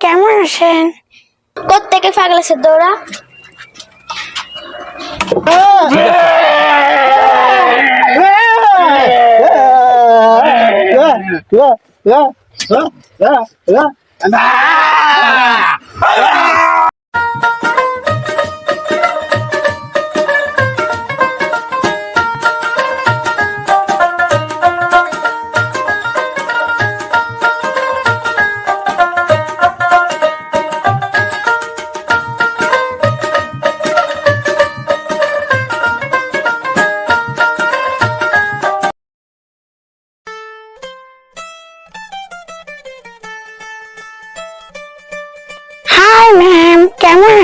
কেমন আছেন? কোত্থেকে পাগলেছে দৌড়া? হাই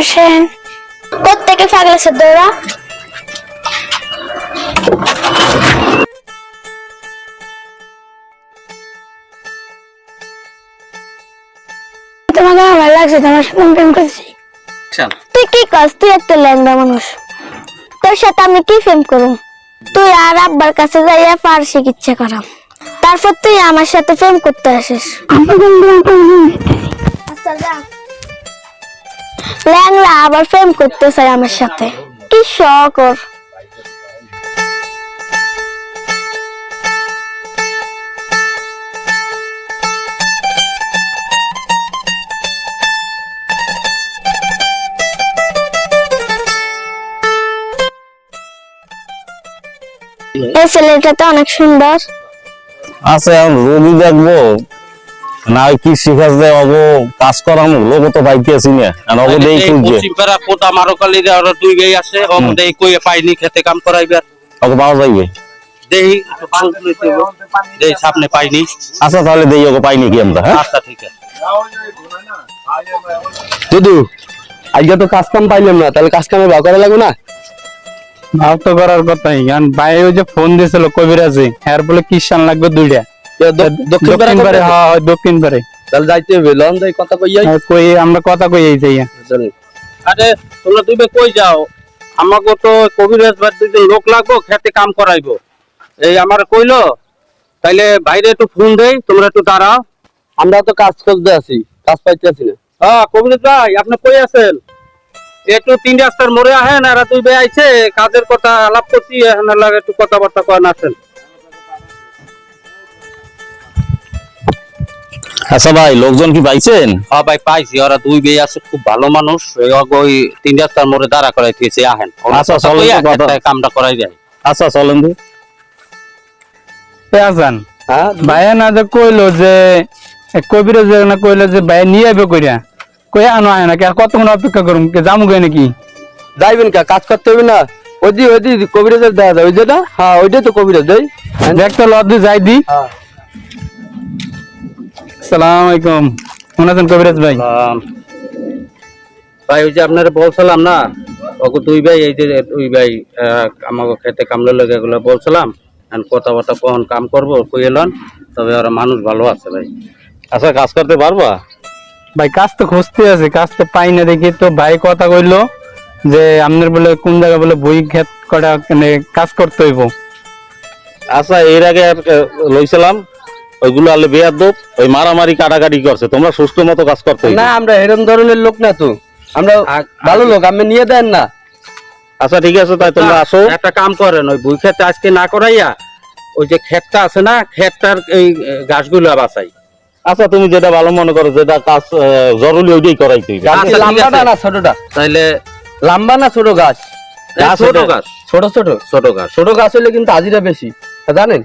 আছেন কোত্থেকে পাগলেছে দৌড়া। তোমাকে আমার লাগছে তোমার সাথে প্রেম করছি। তুই কি করস? তুই একটা ল্যাংড়া মানুষ। তোর সাথে আমি কি ফেম করুম তুই আর আব্বার কাছে যাইয়া ফার্সি ইচ্ছা করাম। তারপর তুই আমার সাথে প্রেম করতে আসিস। ল্যাংড়া আবার প্রেম করতে চাই আমার সাথে। কি শখ ওর। এই ছেলেটা তো অনেক সুন্দর। আছে এখন রোগী দেখব। না কি শিখাস দেয় অগ কাজ করাম লোক তো পাইতে আছি না। আর অগ দেই খুঁজছে পশ্চিমপাড়া পোতা মারকালি রে ওরা দুই গাই আছে ওমদে কই পাইনি খেতে কাম করাইবার। অগ পাওয়া যাইবে। দেহি দেহি সামনে পাইনি। আচ্ছা তাহলে দেই অগ পাই নাকি আমরা হ্যাঁ? আচ্ছা ঠিক আছে। দুদু আজকে তো কাজ কাম পাইলাম না তাহলে কাজ কামে বা করা লাগবে না? ভাব তো করার কথাই কারণ ভাই ওই যে ফোন দিয়েছিল কবিরাজি এর বলে কিষান লাগবে দুইটা। দ- দক্ষিণ পারে হ্যাঁ দক্ষিণ পারে তাহলে যাইতে হবে লন যাই কথা কইয়াই কই আমরা কথা কই এই আরে তোমরা দুই কই যাও? আমাকে তো কবিরাজ বা দুজন লোক লাগবো খেতে কাম করাইবো। এই আমার কইলো তাইলে বাইরে একটু ফোন দেই তোমরা একটু দাঁড়াও। আমরা তো কাজ করতে আছি কাজ পাইতে আছি না। হ্যাঁ কবিরাজ ভাই আপনি কই আছেন? একটু তিন রাস্তার মোড়ে আহেন আর তুই বে আইছে কাজের কথা আলাপ করছি এখন লাগে একটু কথাবার্তা কয়েন আসেন। আচ্ছা ভাই লোকজন কি পাইছেন? হ্যাঁ ভাই পাইছি। ওরা দুই বেয়ে আছে খুব ভালো মানুষ। ওই তিন রাস্তার মোড়ে দাঁড়া করাই দিয়েছে আহেন। আচ্ছা, চলেন কইয়া কামটা করাই যায় আচ্ছা চলেন হ্যাঁ? ভাইয়া না যে কইলো যে কবিরাজ না কইলো যে ভাই নিয়ে আইবে কইরা কই আনো আয় না কি কতক্ষণ অপেক্ষা করুম? কে যামু গে নাকি? যাইবেন কা কাজ করতে হবে না। ওই দি ওই দি কবিরাজের দেওয়া যায় ওই যেটা হ্যাঁ ওইটাই তো কবিরাজ দেই দেখ তো লদ্দি যাই দি। হ্যাঁ। সালাম আলাইকুম। কেমন আছেন কবিরাজ ভাই? ভাই ওই যে আপনারা বলছিলাম না ওকে দুই ভাই এই যে দুই ভাই আমাকে খেতে কামলে লেগে এগুলো বলছিলাম কথাবার্তা কখন কাম করব কই এলন তবে ওরা মানুষ ভালো আছে ভাই। আচ্ছা কাজ করতে পারবা? ভাই কাজ তো খুঁজতে আছে কাজ তো পাই না দেখি তো ভাই কথা কইলো যে আপনার বলে কোন জায়গা বলে বই খেত কটা মানে কাজ করতে হইব। আচ্ছা এর আগে লইছিলাম ওইগুলো আলে ওই মারামারি কাটাকাটি করছে। তোমরা সুস্থ মতো কাজ করতে না আমরা এরকম ধরনের লোক না তো। আমরা ভালো লোক আপনি নিয়ে দেন না। আচ্ছা ঠিক আছে তাই তোমরা আসো। একটা কাম করেন ওই বই খেতে আজকে না করাইয়া ওই যে ক্ষেতটা আছে না ক্ষেতটার এই ঘাসগুলো বাঁচাই। আচ্ছা তুমি যেটা ভালো মনে করো যেটা কাজ জরুরি ওইটাই করাইতে হইবে। আচ্ছা, লম্বাটা না ছোটটা? তাইলে লম্বা না ছোট গাছ? ছোট গাছ। ছোট ছোট? ছোট গাছ। ছোট গাছ হলে কিন্তু হাজিরা বেশি। জানেন?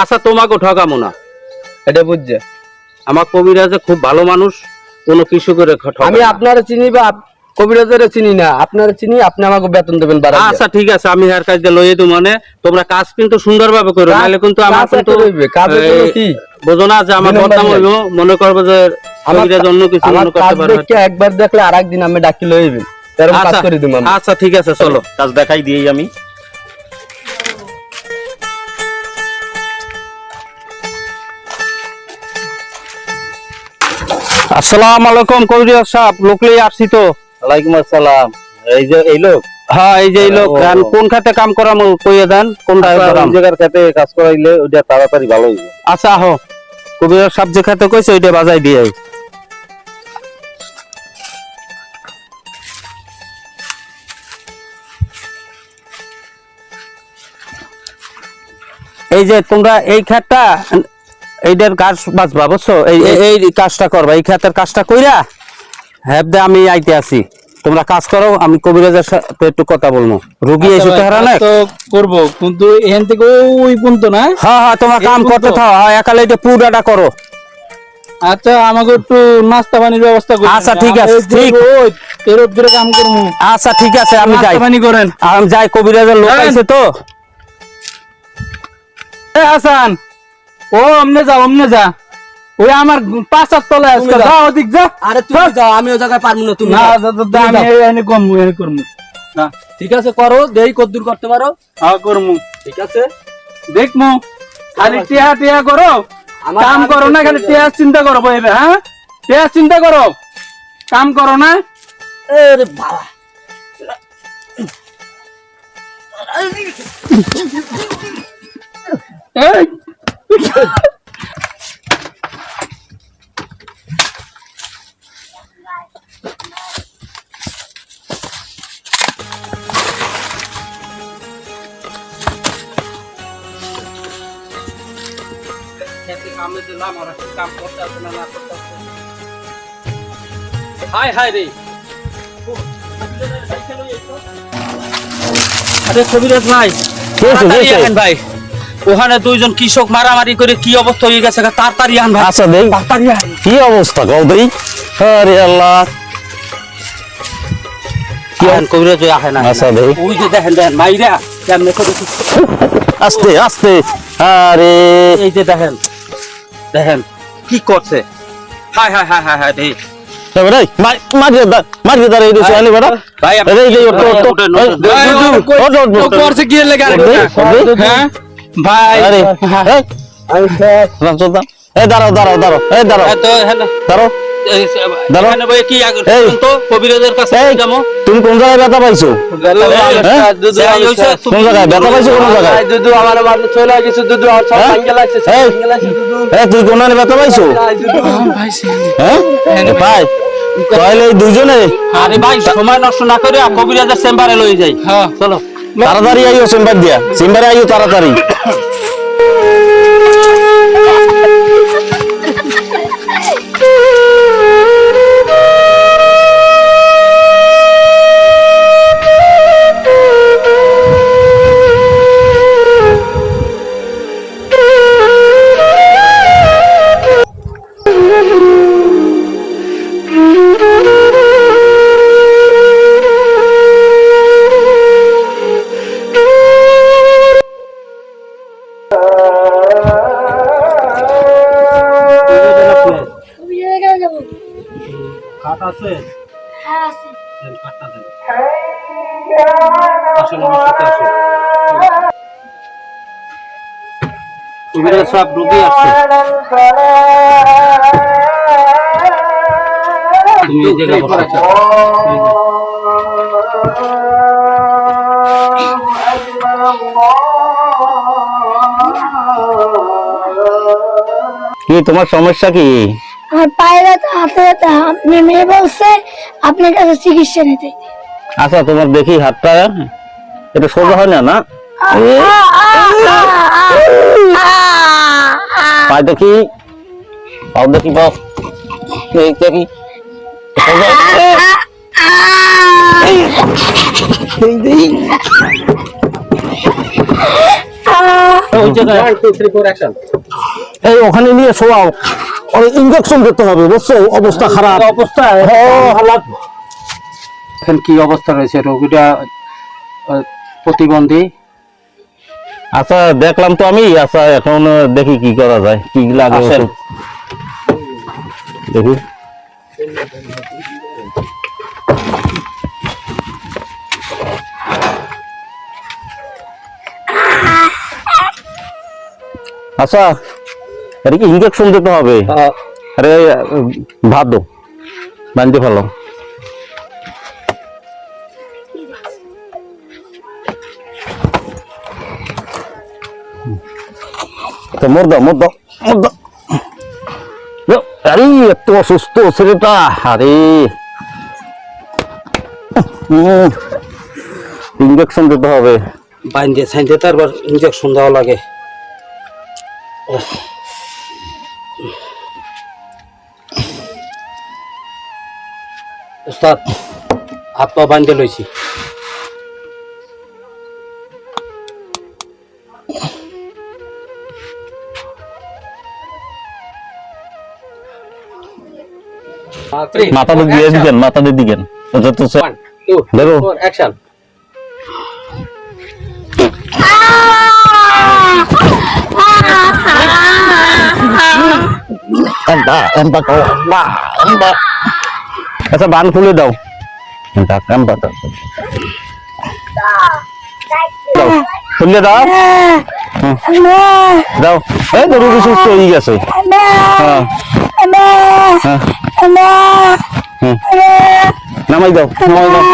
আচ্ছা তোমাকে ঠকামো না। এটা বুঝছে? আমার কবিরাজে খুব ভালো মানুষ কোনো কিছু করে আমি আপনারা চিনি বা কবিরাজের চিনি না আপনারা চিনি আপনি আমাকে বেতন দেবেন বাড়া আচ্ছা ঠিক আছে আমি হার কাজ লইয়ে দেবো মানে তোমরা কাজ কিন্তু সুন্দরভাবে করো কাজ- নাহলে কিন্তু আমার কাজ কিন্তু এই, কি? বোঝো না যে আমার দুই বদনাম হইব মনে করব যে কবিরাজ অন্য কিছু মনে করতে পারবে একবার দেখলে আর একদিন আমি ডাকি লইবেন কাজ আচ্ছা আচ্ছা ঠিক আছে চলো। কাজ দেখাই দিয়েই আমি। আসসালাম আলাইকুম কবির সাহেব লোক লই আসছি তো। ওয়ালাইকুম আসসালাম। এই যে এই লোক? হ্যাঁ এই যে এই লোক। কোন খাতে কাম করাম কইয়ে দেন কোন আচ্ছা, জায়গার খাতে কাজ করাইলে ওইটা তাড়াতাড়ি ভালো হইবে। আচ্ছা হো কবির সাহেব যে খাতে কইছে ওইটা বাজাই দিয়ে এই যে তোমরা এই খাতটা এইটার গাছ বাঁচবা বুঝছ? এই এই- কাজটা করবা এই ক্ষেতের কাজটা কইরা হ্যাঁ দে আমি আইতে আছি তোমরা কাজ করো আমি কবিরাজের সাথে একটু কথা বলব। রুগী এসে তো হারা না তো করব কিন্তু এখান থেকে ওই পর্যন্ত না? হ্যাঁ হ্যাঁ তোমরা কাম করতে থাও হ্যাঁ একালে এটা পুরাটা করো। আচ্ছা আমাকে একটু নাস্তা পানির ব্যবস্থা করুন আচ্ছা, ঠিক আছে, ঠিক। এই রোদ্দুরে কাম করব। আচ্ছা ঠিক আছে আমি যাই। পানি করেন। আমি যাই কবিরাজের লোক। আছে তো। এ হাসান! ও অমনে যা অমনে যা। ওই আমার পাঁচার তলায় আজকে যা ওদিক যা আরে তুমি যাও। আমি ওই জায়গায় পারব না তুমি না আমি এনে কমবো এনে করব না ঠিক আছে করো দেই কদ্দুর করতে পারো। হ্যাঁ করব ঠিক আছে। দেখমু খালি টিয়া টিয়া করো। কাম করো না খালি। টিয়া। চিন্তা করো বইবে হ্যাঁ? টিয়া চিন্তা করো। কাম করো না। আরে বাবা। এই! কামে দিলাম আর কাম করতে আসে না না করতে আসে হাই হাই রে আরে কবিরাজ ভাই ভাই। ওখানে দুইজন কৃষক মারামারি করে কি অবস্থা হয়ে গেছে তাড়াতাড়ি আন ভাই আচ্ছা দেই তাড়াতাড়ি আন কি অবস্থা কও দেই আরে আল্লাহ কি আহেন কবিরাজ ভাই আহেন আহেন। আচ্ছা দেই ওই যে দেখেন দেখেন মাইরা কেমনে করে আস্তে আস্তে আরে এই যে দেখেন দেখেন কি করছে হাই হাই হাই হাই হাই রে তবে রে মারিয়ে দা মারিয়ে দা রে দিছে আনি বড় ভাই ভাই, হ্যাঁ আরে এই রামচন্দ্র এই দাঁড়াও দাঁড়াও দাঁড়াও এই দাঁড়াও। তো এখানে দাঁড়াও তুমি কোন জায়গায় ব্যথা পাইছো? হ্যাঁ? কোন জায়গায় ব্যথা পাইছো কোন জায়গায়? হ্যাঁ? এ তুই কোন ব্যথা পাইছো? হ্যাঁ এ ভাই তাহলে দুজনে আরে ভাই সময় নষ্ট না করে কবিরাজের চেম্বারে লই যাই। হ্যাঁ। চলো। তাড়াতাড়ি আইও চেম্বার দিয়া। চেম্বারে আইও তাড়াতাড়ি। কবিরাজ সব রোগী আসছে তুমি এই জায়গায় বসে আছো। কি তোমার সমস্যা কি? আমার পায়ে ব্যথা হাতে ব্যথা। আপনি মেয়ে বলছে আপনার কাছে চিকিৎসা নিতে। আচ্ছা তোমার দেখি হাতটা। এটা সোজা হয় না না? দেখি পাও দেখি পাও দেখি। এই, ওখানে নিয়ে শোয়াও। ইঞ্জেকশন করতে হবে বুঝছ? অবস্থা খারাপ। অবস্থা এখন কি অবস্থা রয়েছে? রোগীটা প্রতিবন্ধী। আচ্ছা দেখলাম তো আমি। আচ্ছা এখন দেখি কি করা যায় কি লাগে। দেখি। আচ্ছা এটা কি ইঞ্জেকশন দিতে হবে? আরে ভাত দো বান্ধে ফেলো তো মোর দাও মোর। আরে, এত অসুস্থ ছেলেটা, আরে। ইঞ্জেকশন দিতে হবে। তারপর ইঞ্জেকশন দেওয়া লাগে। উস্তাদ হাত পা বান্ধে লইছি। মাথাটা দিয়ে দিকেন মাথাটা দিকেন ওটা তো সে- ওয়ান টু ধরো। ফোর অ্যাকশন এম্বা এম্বা কো এম্বা এম্বা আচ্ছা বান খুলে দাও। দাও, খুলে দাও। দাও। এই রুগী সুস্থ হয়ে গেছে। হ্যাঁ। হুম। নামাই দাও নামাই দাও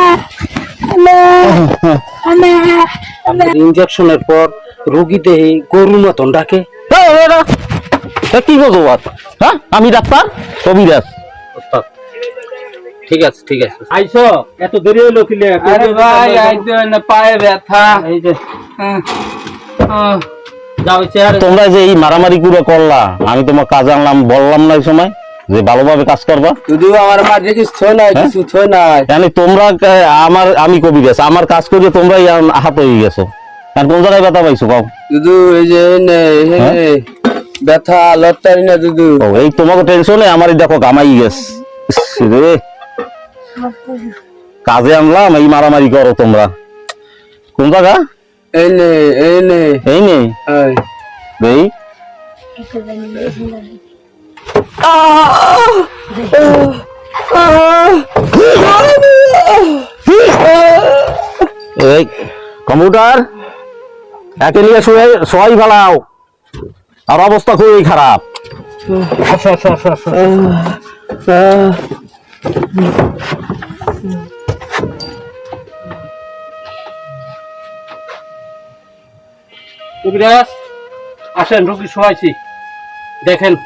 ইনজেকশনের পর রোগী দেহে গরুর মতন ডাকে। কি বলব হ্যাঁ? আমি ডাক্তার? কবিরাজ ঠিক আছে ঠিক আছে। আইসো এত দেরি হইল কিলে আরে ভাই আইতে না পায়ে ব্যথা। এই যে হ্যাঁ। তোমরা যে এই মারামারি করে করলা আমি তোমার কাজ আনলাম বললাম না এই সময় যে ভালোভাবে কাজ করবা। আমার মাঝে কিছু নাই কিছু থই নাই। মানে তোমরা আমার আমি কবিরাজ আমার কাজ করে তোমরা আহত হয়ে গেছো। আর কোন জায়গায় ব্যথা পাইছো শুধু এই যে এনে ব্যথা লড়তারি না দুদু ও, এই তোমাকে টেনশনে আমার এই দেখো গামাই গেছ। রে। কাজে আনলাম এই মারামারি করো তোমরা। কোন জায়গা? এই নেই এই এই এই কম্পিউটার একে নিয়ে শুয়ে সবাই ফেলাও আর অবস্থা খুবই খারাপ। কবিরাজ আসেন রোগী শোয়াইছি। দেখেন।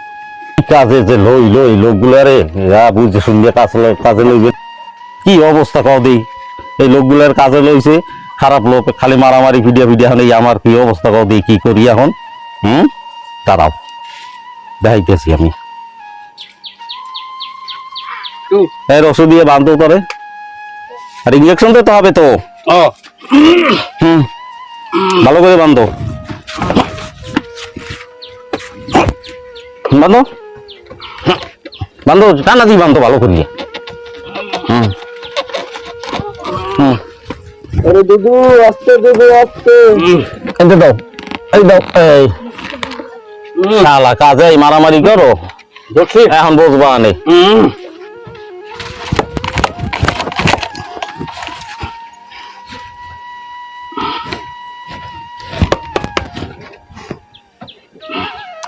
কাজে যে লই লই লোকগুলারে? যা বুঝে শুনবে কাজ ল- কাজে লইবে। কি অবস্থা কও দেই? এই লোকগুলার কাজে লইছে খারাপ লোক খালি মারামারি ভিডিও ভিডিও হলে আমার কি অবস্থা কও দেই কি করি এখন? হুম? দাঁড়াও। দেখাইতেছি আমি। এর ওষুধ দিয়ে বান্ধব করে। আর ইঞ্জেকশন দিতে হবে তো? হুম। ভালো করে বান্ধব। বান্ধব? বান্ধব টানা দিই বান্ধব ভালো করিয়ে। হুম। হুম। আরে দুদু আস্তে দুদু আস্তে। এই যে দাও এই দাও এই। শালা কাজে মারামারি করো। এখন বুঝবা নে।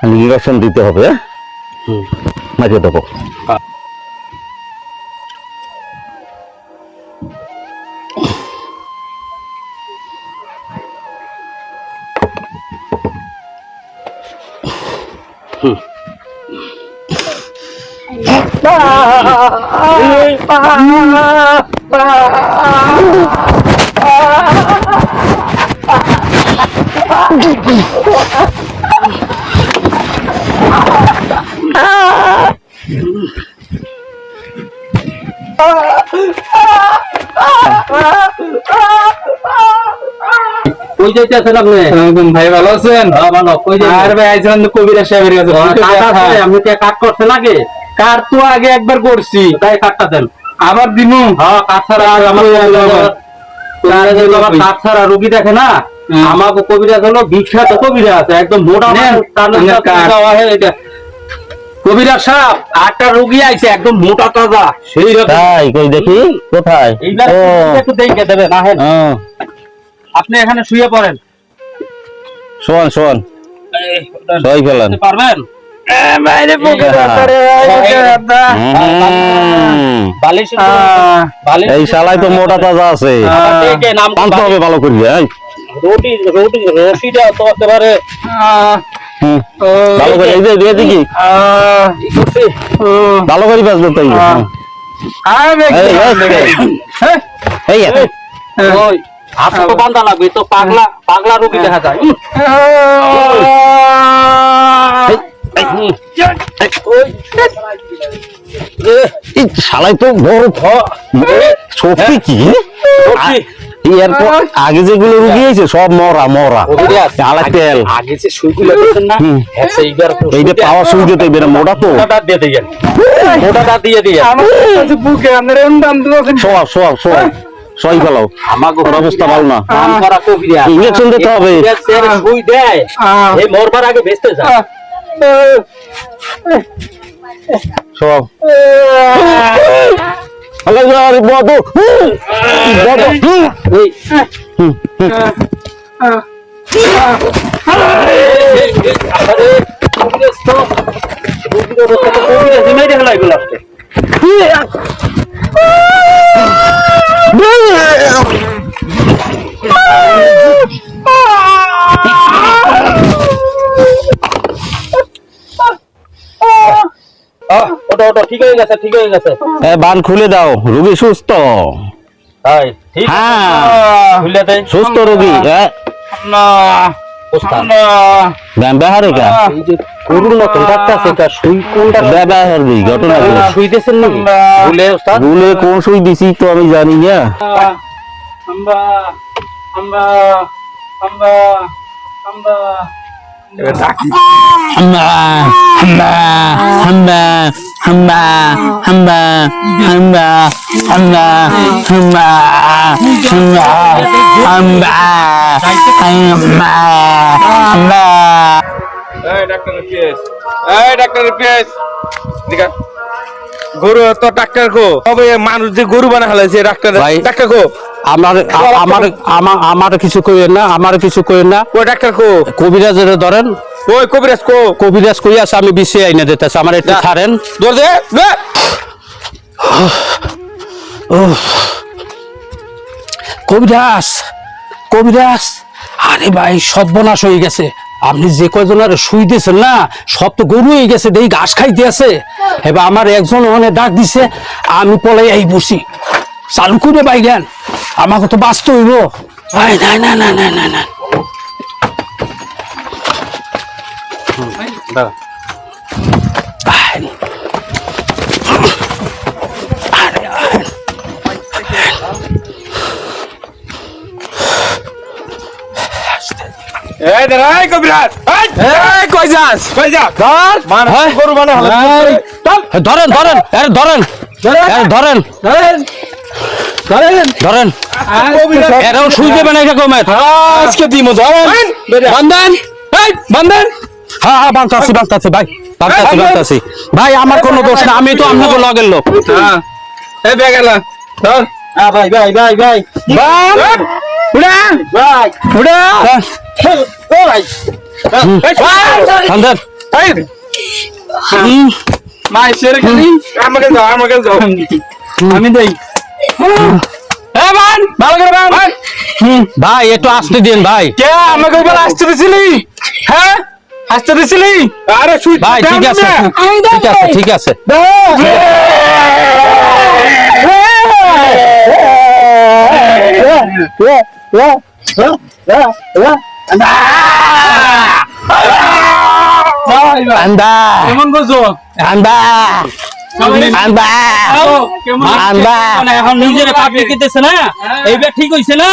ইঞ্জেকশন দিতে হবে হ্যাঁ? হুম। মারিয়ে কই যাইতেছেন আপনি? আসসালামু ভাই ভালো আছেন? হ্যাঁ ভালো। কই আর ভাই আইছিলাম কবিরা সাহেবের কাছে বুকে কাট ব্যথা। আছে আপনি কি কাট করছেন আগে কার তো আগে একবার করছি। তাই কাটটা দেন আবার দিনু। হ্যাঁ ছাড়া আর আমার ছাড়া রোগী দেখে না হুম। আমাকে কবিরাজ হলো বিখ্যাত কবিরাজ একদম মোটা আমরা হয় এটা। কবিরাজ সাহেব আটটা রোগী আইছে একদম মোটা তাজা। সেই তাই কই দেখি কোথায়? ও। একটু দেখে দেবেন আহেন ও, আপনি এখানে শুয়ে পড়েন। শোন শোন। সই ফেলেন। পারবেন? বাইরে বুকে ব্যথা রে, ভাই, বুকে ব্যথা। হুম। বালিশ আহ, বালিশ এই শালাই তো মোটা তাজা আছে। ভালো এই। রুটি রুটি রশিটা তো একেবারে ভালো করে এই যে দিয়ে দিকি ভালো করে বাজলো তাই। এই রুগী দেখা যায়। শালাই তো বড় সত্যি কি? এরপর আগে যেগুলো রুগী হয়েছে সব মরা মরা। আলা তেল। আগে যে সুইগুলো দিয়েছেন না হুম। হ্যাঁ সেইবার এইটা পাওয়ার সুবিধা তো এবার মোটা তো। ওটা দিয়ে দিয়ে ওটা দিয়ে দিয়ে আমার কাছে বুকে আপনার এমন দাম দিতেছেন সব সব সব সই ফেলাও। আমাকে অবস্থা ভালো না। নাম ইঞ্জেকশন দিতে হবে। সুই দেয়। এই মরবার আগে বেচতে যায় সব Alam mo, bobo! Bobo! Ah! ঠিক হয়ে গেছে ঠিক হয়ে গেছে। বান খুলে দাও রুগী সুস্থ। তাই হ্যাঁ। সুস্থ রুগী না দিছি তো আমি জানি না। আমরা আমরা আমরা হাম্বা হাম্বা হাম্বা হাম্বা হাম্বা হাম্বা হাম্বা হাম্বা হাম্বা হাম্বা হাম্বা হাম্বা এই ডাক্তার পিএস এই ডাক্তার পিএস দিকা গরু তো ডাক্তার কো তবে মানুষ যে গরু বানা হালাইছে ডাক্তার। ডাক্তার কো আমার আমার আমার আমার কিছু কইেন না আমার কিছু কইেন না। ও ডাক্তার কো কবিরাজের ধরেন। ওই কবিরাজ কো কবিরাজ কই আছে আমি বিছে আইনা দিতেছে আমার একটু। ছাড়েন। দৌড় দে দে। কবিরাজ কবিরাজ। আরে ভাই সর্বনাশ হয়ে গেছে। আপনি যে কয়জনের শুই দিয়েছেন না সব তো গরু হয়ে গেছে দেই ঘাস খাই দিয়েছে এবার আমার একজন ওখানে ডাক দিছে আমি পলাই আই বসি। চালু করে বাইগান আমাকে তো বাঁচতে হইব। না না না না না না। এই দে এই কবিরাজ এই! এই কই যাস? কই যা? ধর। মানুষ হ্যাঁ? গরু ধরেন ধরেন আরে ধরেন। আরে ধরেন। ধরেন। এরাও শুই দেবে না এটা আজকে দিমু ধরেন। বান্ধেন। এই বান্ধেন। হ্যাঁ হ্যাঁ বান্তাছি ভাই। আমার কোনো দোষ না আমি তো আপনাকে লগের লোক। হ্যাঁ এই বেগালা ধর। হ্যাঁ ভাই ভাই ভাই ভাই। ভাই ভাই। একটু আসতে দিন ভাই। কে আমাকে আসতে দিছিলি? হ্যাঁ? আসতে দিছিলি? আরে ভাই ঠিক আছে ঠিক আছে ঠিক আছে। আন্দা কেমন করছ আন্দা এখন নিজের পাপি কেটেছে না এইবার ঠিক হইছে না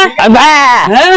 হ্যাঁ?